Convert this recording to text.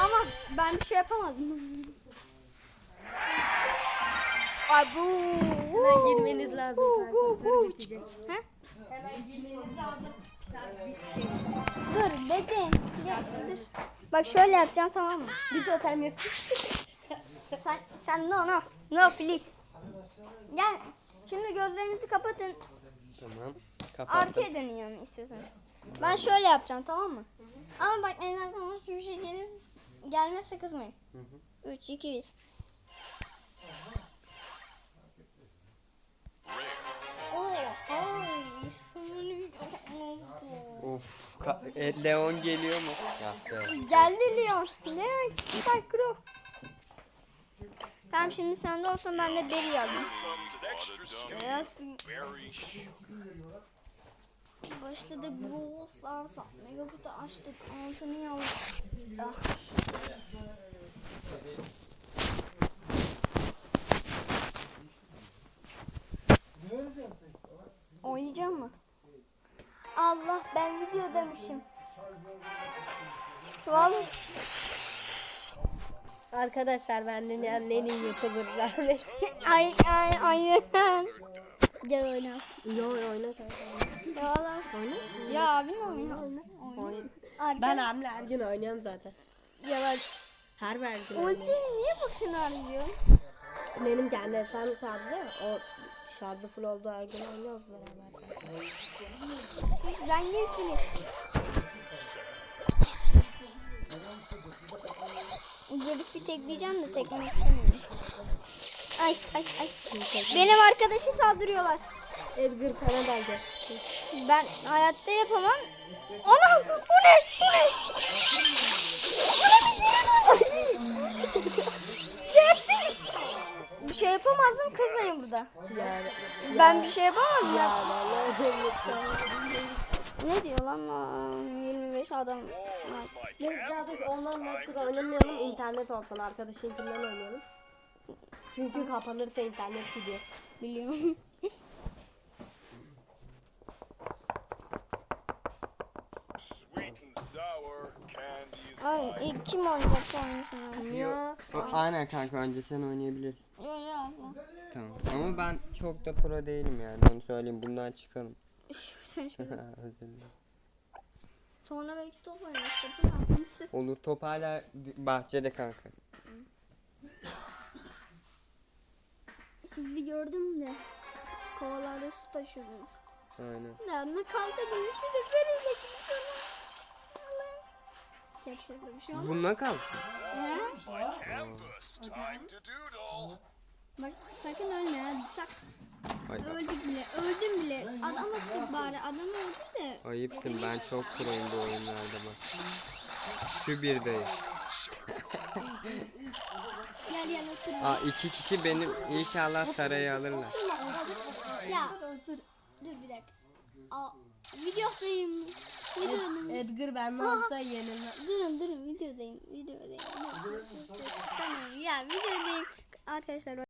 Ama ben bir şey yapamadım. Bu. Hemen girmeniz lazım kanka. Tır bitecek. He? Hemen girmeniz lazım. Dur bekleyin. Dur. Bak şöyle yapacağım tamam mı? Bir totem yap. Sen, sen no no. No please. Gel. Şimdi gözlerinizi kapatın. Tamam. Kapattım. Arkaya dönün yani istiyorsanız. Ben şöyle yapacağım tamam mı? Ama bak elinizden başka bir şey gelir, gelmezse kızmayın. 3, 2, 1. Ka- e, Leon geliyor mu? Ya. Geldi Leon. Leon. Bak Kuro. Tamam şimdi sende olsun ben de Berry alayım. Gelsin. Başladık Brawl Stars Mega kutu açtık. Altını yavrum. Ah. Oynayacağım mı? Allah ben video demişim. Vallahi Arkadaşlar ben dünyanın en iyi youtuberlarım. ay ay aynen. Gel oyna. Yo oyna. Ya Allah. Oyna. Ya abim oyna. Oyna. Oyna. Ben abimle her gün oynuyorum zaten. Ya ben Her ver gün oynuyorum. ultiyi niye bakın arıyorum? Benim kendi hesabım şarjlı. O şarjı full olduğu her gün oynuyoruz beraber. Siz renginsiniz. Griff'i tekleyeceğim de teklemek istemiyorum. Ay ay ay. Benim arkadaşı saldırıyorlar. Edgar gelecek. Ben hayatta yapamam. Ana bu ne? Bu ne? Kızmayın burada. Ben bir şey yapamadım ya. Ne diyor lan o 25 adam? Biz birazcık online nettir oynamayalım. internet olsun. Arkadaşınkinden oynayalım. Çünkü kapanırsa internet gidiyor. Biliyorum. Ay ilk kim oynayacaksa oynasın. Ya. Aynen kanka önce sen oynayabilirsin. Ama ben çok da pro değilim yani. Onu söyleyeyim. Bundan çıkalım. Şuradan şöyle. Özür dilerim. Sonra belki top oynarız. Topu ne yapayım? Olur top hala bahçede kanka. Sizi gördüm de kovalarda su taşıyordunuz. Aynen. Ya ne kalta gümüş bir de veriyle gidiyorlar. Tek şaka bir şey olmaz. Bununla kal. He? canvas. Time to doodle. Bak sakın ölme ya. Sak. Ay, Öldük bile. Öldüm bile. Adama sık bari. Adam öldü de. ayıpsın ben çok proyum bu oyunlarda bak. Şu birdeyim. Gel gel otur. Aa iki kişi benim inşallah sarayı alırlar. Ya otur. Dur bir dakika. Aa, videodayım. Videodayım. Edgar ben olsa yenilmem. Durun durun videodayım. Videodayım. Tamam ya videodayım. Arkadaşlar